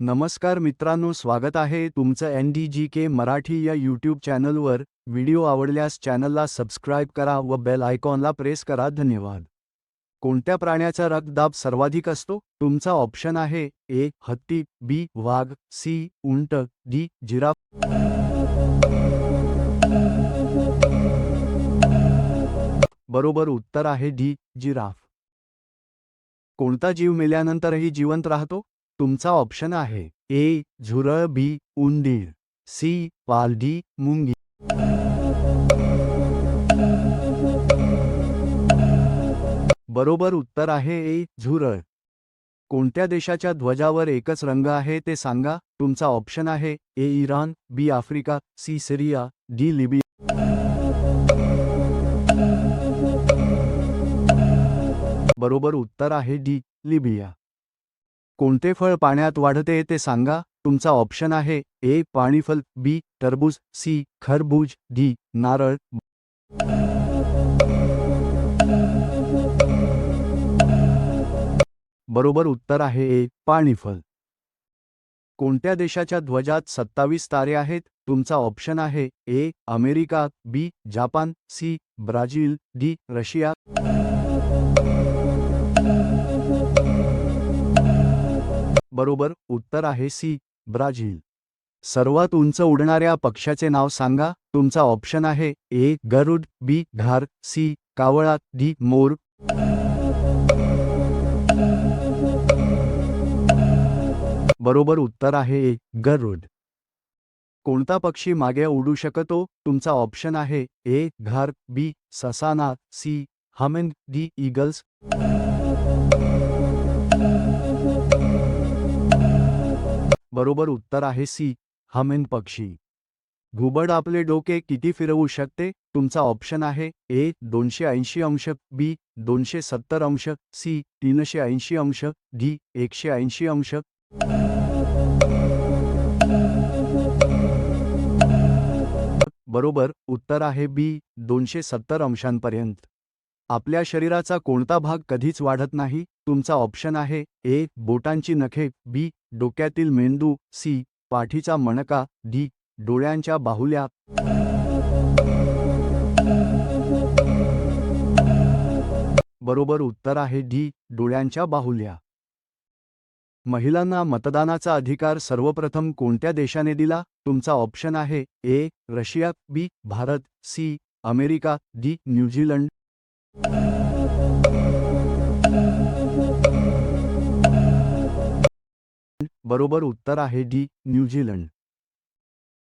नमस्कार मित्रांनो स्वागत आहे तुमचं N D G K Marathi या यूट्यूब चॅनलवर. व्हिडिओ आवडल्यास चॅनलला सबस्क्राईब करा व बेल आयकॉनला प्रेस करा. धन्यवाद. कोणत्या प्राण्याचा रक्तदाब सर्वाधिक असतो? तुमचा ऑप्शन आहे ए हत्ती बी वाघ सी उंट डी जिराफ. बरोबर उत्तर आहे डी जिराफ. कोणता जीव मेल्यानंतरही जिवंत राहतो? तुमचा ऑप्शन आहे. ए, झुरळ, बी, उंदीर. सी पालडी मुंगी. बरोबर उत्तर आहे ए, झुरळ. कोणत्या देशाच्या ध्वजावर एकच रंग आहे ते सांगा. तुमचा ऑप्शन आहे A, Iran, B, Africa, C, Syria, D, Libya. बरोबर उत्तर आहे डी, लिबिया. कोणते फळ पाण्यात वाढते ते सांगा. तुमचा ऑप्शन आहे ए पाणीफल बी टरबूज सी खरबूज डी नारळ. बरोबर उत्तर आहे ए पाणीफल. कोणत्या देशाच्या ध्वजात सत्तावीस तारे आहेत? तुमचा ऑप्शन आहे A America B Japan C Brazil D Russia. बरोबर उत्तर आहे सी. ब्राझील. सर्वात उंच उडणाऱ्या पक्ष्याचे नाव सांगा. तुमचा ऑप्शन आहे ए. गरुड बी. घार सी. कावळा डी. मोर. बरोबर उत्तर आहे ए. गरुड. कोणता पक्षी मागे उडू शकतो? तुमचा ऑप्शन आहे ए. घार बी. ससाना सी. हमेन डी. ईगल्स. बरोबर उत्तर आहे सी. हमेन पक्षी. घुबड आपले डोके किती फिरवू शकते? तुमचा ऑप्शन आहे ए. दोनशे ऐंशी अंश बी. दोनशे सत्तर अंश सी. तीनशे ऐंशी अंश डी. एकशे ऐंशी अंश. बरोबर उत्तर आहे बी. दोनशे सत्तर अंशांपर्यंत. आपल्या शरीराचा कोणता भाग कधीच वाढत नाही? तुमचा ऑप्शन आहे ए बोटांची नखे बी डोक्यातील मेंदू सी पाठीचा मणका डी डोळ्यांच्या बाहुल्या. बरोबर उत्तर आहे डी डोळ्यांच्या बाहुल्या. महिलांना मतदानाचा अधिकार सर्वप्रथम कोणत्या देशाने दिला? तुमचा ऑप्शन आहे A Russia B Bharat C America D New Zealand. बरोबर उत्तर आहे डी न्यूझीलंड.